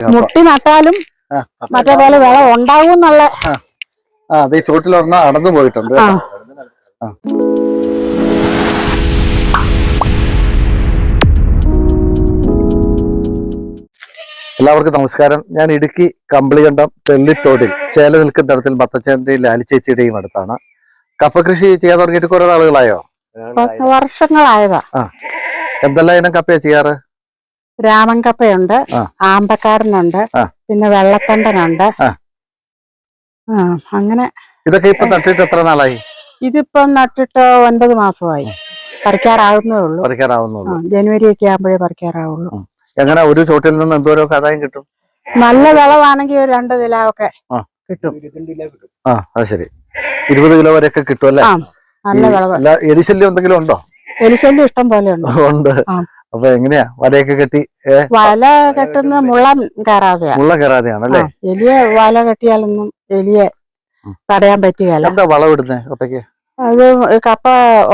മുട്ടി നട്ടാലും മറ്റേ പോലെ വിള ഉണ്ടാവും എന്നുള്ള ആ. അത് ഈ അടന്നു പോയിട്ടുണ്ട് ആ. എല്ലാവർക്കും നമസ്കാരം. ഞാൻ ഇടുക്കി കമ്പിളികണ്ടം തെള്ളിത്തോടിൽ ചേല നിൽക്കുന്ന തടത്തിൽ ബത്തച്ചേന്റെയും ലാലിച്ചേച്ചിയുടെയും അടുത്താണ്. കപ്പ കൃഷി ചെയ്യാൻ തുടങ്ങിയിട്ട് കുറെ നാളുകളായോ? പത്ത് വർഷങ്ങളായതാ. എന്തെല്ലാം ഇനം കപ്പയാ ചെയ്യാറ്? രാമൻ കപ്പയുണ്ട് ആമ്പക്കാരനുണ്ട് പിന്നെ വെള്ളത്തണ്ടനുണ്ട് അങ്ങനെ ഇതൊക്കെ ഇപ്പൊ നട്ടിട്ട് എത്ര നാളായി? ഇതിപ്പം നട്ടിട്ട് ഒൻപത് മാസമായി. പറിക്കാറാവുന്നേ ഉള്ളൂ. പറിക്കാറാവുന്നുള്ളൂ ജനുവരി ഒക്കെ ആകുമ്പോഴേ പറിക്കാറാവുള്ളൂ. എങ്ങനെ ഒരു ചോട്ടിൽ നിന്ന് എന്തോരോ ആദായം കിട്ടും. നല്ല വിളവാണെങ്കിൽ ഒരു രണ്ട് കിലോ ഒക്കെ കിട്ടും. ആ അത് ശരി. ഇരുപത് കിലോ വരെയൊക്കെ കിട്ടും അല്ലേ? നല്ല വിളവ്. എലിശല്യം എന്തെങ്കിലും ഉണ്ടോ? എലിശല്യം ഇഷ്ടം പോലെ ഉണ്ട്. ഉണ്ട്. ആ. അപ്പൊ എങ്ങനെയാ? വലയൊക്കെ കെട്ടി വല കെട്ടുന്ന മുള്ള കയറാതെയാ. മുള്ള കയറാതെയാണ് അല്ലേ എലിയെ വല കെട്ടിയാലൊന്നും എലിയെ തടയാൻ പറ്റുകയല്ല എന്താ വളം ഇടുന്നത് കപ്പയ്ക്ക്? അത് കപ്പ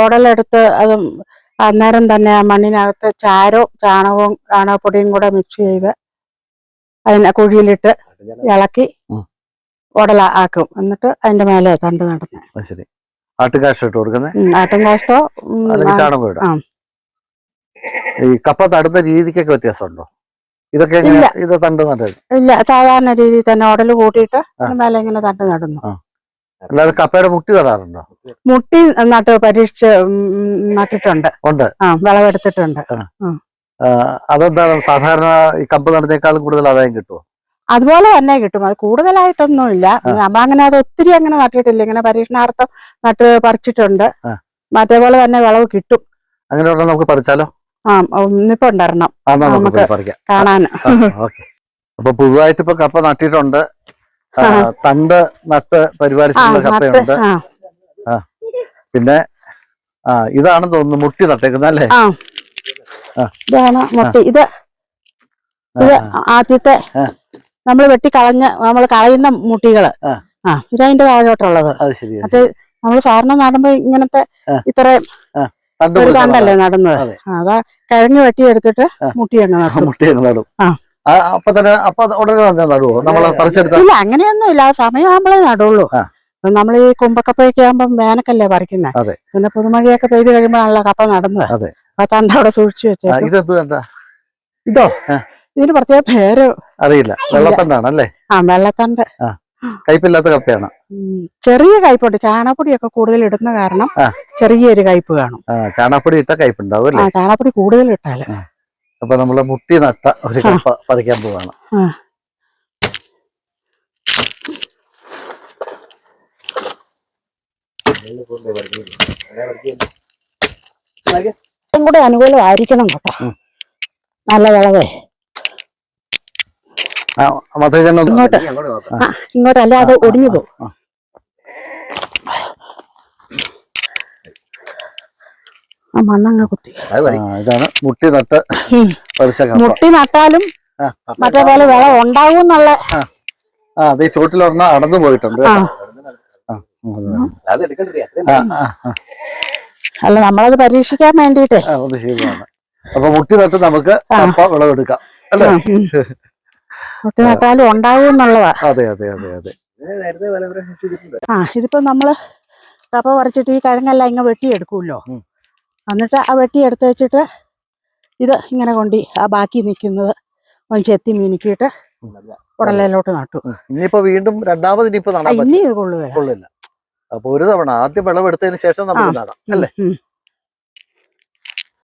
ഉടലെടുത്ത് അത് അന്നേരം തന്നെ ആ മണ്ണിനകത്ത് ചാരവും ചാണകവും ചാണകപ്പൊടിയും കൂടെ മിക്സ് ചെയ്ത് അതിനെ കുഴിയിലിട്ട് ഇളക്കി. ഉടല ആക്കും. എന്നിട്ട് അതിന്റെ മേലെ തണ്ട് നടന്ന്. അത് ശരി. ആട്ടുകാശ് ഈ കപ്പ തടുന്ന രീതിക്കൊക്കെ വ്യത്യാസമുണ്ടോ? ഇതൊക്കെ എങ്ങനെ ഇത് തണ്ട് നട്ടത് ഇല്ല സാധാരണ രീതിയിൽ തന്നെ ഉടൽ കൂട്ടിയിട്ട് മേലെ ഇങ്ങനെ തണ്ട് നടന്നു. അല്ലാതെ കപ്പയുടെ മുട്ടി നടാറുണ്ടോ? മുട്ടി നട്ട് പരീക്ഷിച്ച് നട്ടിട്ടുണ്ട്. ഉണ്ട്. ആ വിളവെടുത്തിട്ടുണ്ട്. അതെന്താണ്? സാധാരണ ഈ കമ്പ് നടന്നേക്കാളും കൂടുതൽ ആദായം കിട്ടുമോ അതുപോലെ തന്നെ കിട്ടും. അത് കൂടുതലായിട്ടൊന്നും ഇല്ല അപ്പൊ നമ്മ അങ്ങനെ അത് ഒത്തിരി അങ്ങനെ നട്ടിട്ടില്ല. ഇങ്ങനെ പരീക്ഷണാർത്ഥം നട്ട് പറിച്ചിട്ടുണ്ട്. മറ്റേപോലെ തന്നെ വിളവ് കിട്ടും. അങ്ങനെ നമുക്ക് പഠിച്ചാലോ ആ ഇന്നിപ്പോ ഉണ്ടായിരുന്നു നമുക്ക് കാണാൻ. അപ്പൊ പുതുതായിട്ട് ഇപ്പൊ കപ്പ നട്ടിട്ടുണ്ട്. തണ്ട് നട്ട് പരിപാലിച്ചിട്ടുള്ള കപ്പയുണ്ട്. പിന്നെ ആ ഇതാണെന്ന് തോന്നുന്നു മുട്ടി നട്ടേക്കുന്ന അല്ലേ. ഇതാണ് മുട്ടി. ഇത് ഇത് ആദ്യത്തെ നമ്മൾ നമ്മൾ വെട്ടി കളഞ്ഞ നമ്മൾ കളയുന്ന മുട്ടികൾ. ആ. ഇതതിന്റെ താഴോട്ടുള്ളത്. അത് നമ്മൾ സാറിന് നടുമ്പോ ഇങ്ങനത്തെ. ഇത്രയും കണ്ടല്ലേ നടുന്നത്? അതാ. കഴിഞ്ഞ് വെട്ടി എടുത്തിട്ട് നടും. ആ. ആ, അപ്പൊ തന്നെ അപ്പൊ ഉടനെ തന്നെ നടുവോ? നമ്മൾ പറിച്ചെടുത്ത? ഇല്ല അങ്ങനെയൊന്നും ഇല്ല സമയമാകുമ്പോഴേ നടുള്ളൂ. നമ്മൾ ഈ കുമ്പക്കപ്പയൊക്കെ ആകുമ്പോൾ വേനക്കല്ലേ പറിക്കുന്നത്. പിന്നെ പുതുമഴയൊക്കെ പെയ്ത് കഴിയുമ്പോഴാണല്ലോ കപ്പ നടുന്നത്. അതെ. ആ തണ്ട അവിടെ സൂക്ഷിച്ചു വെച്ചേ ഇതെന്ത് തണ്ട? ഇതോ? ഇതിന് പ്രത്യേക പേര് അറിയില്ല. വെള്ളത്തണ്ടാണല്ലേ? ആ വെള്ളത്തണ്ട്. കയ്പില്ലാത്ത കപ്പയാണ്. ചെറിയ കയ്പുണ്ട്. ചാണകപ്പൊടിയൊക്കെ കൂടുതൽ ഇടുന്ന കാരണം. ചെറിയൊരു കയ്പ് കാണും. ചാണകപ്പൊടി ഇട്ട കയ്പ് ഉണ്ടാവും അല്ലേ ചാണകപ്പൊടി കൂടുതൽ ഇട്ടാൽ. അപ്പൊ നമ്മൾ മുട്ടി നട്ട ഒരു. കപ്പ പറിക്കാൻ പോവാണ്. കൂടെ അനുകൂലമായിരിക്കണം കേട്ടോ. നല്ല വിളവേ. ഇങ്ങോട്ട്. ഇങ്ങോട്ട് അല്ലാതെ ഒടിഞ്ഞു പോകും ആ. ആ കുത്തി. ഇതാണ് മുട്ടി നട്ട്. മുട്ടി നട്ടാലും മറ്റേ പോലെ വിള ഉണ്ടാവും എന്നുള്ള ആ അത് ചുവട്ടിലൊരെണ്ണം അടന്നു പോയിട്ടുണ്ട് അല്ല നമ്മളത് പരീക്ഷിക്കാൻ ശരിയാണ്. അപ്പൊ മുട്ടി നട്ട് നമുക്ക് വിളവെടുക്കാം അല്ലേ. മുട്ടി നട്ടാലും ഉണ്ടാവും എന്നുള്ളതാ. അതെ അതെ അതെ അതെ. ആ ഇതിപ്പോ നമ്മൾ കപ്പ പറിച്ചിട്ട് ഈ കിഴങ്ങെല്ലാം ഇങ്ങ് വെട്ടിയെടുക്കുമല്ലോ. എന്നിട്ട് ആ വെട്ടി എടുത്ത് വെച്ചിട്ട് ഇത് ഇങ്ങനെ കൊണ്ടി ആ ബാക്കി നിൽക്കുന്നത് ഒന്ന് ചെത്തി മിനുക്കിയിട്ട് ഉടലയിലോട്ട് നട്ടു. ഇനിയിപ്പോ വീണ്ടും രണ്ടാമത് ഇനിയിപ്പോ ഇനി ഇത് കൊള്ളില്ല അപ്പൊ ഒരു തവണ ആദ്യം വിളവെടുത്തതിന് ശേഷം നമുക്ക്. നടാം അല്ലേ.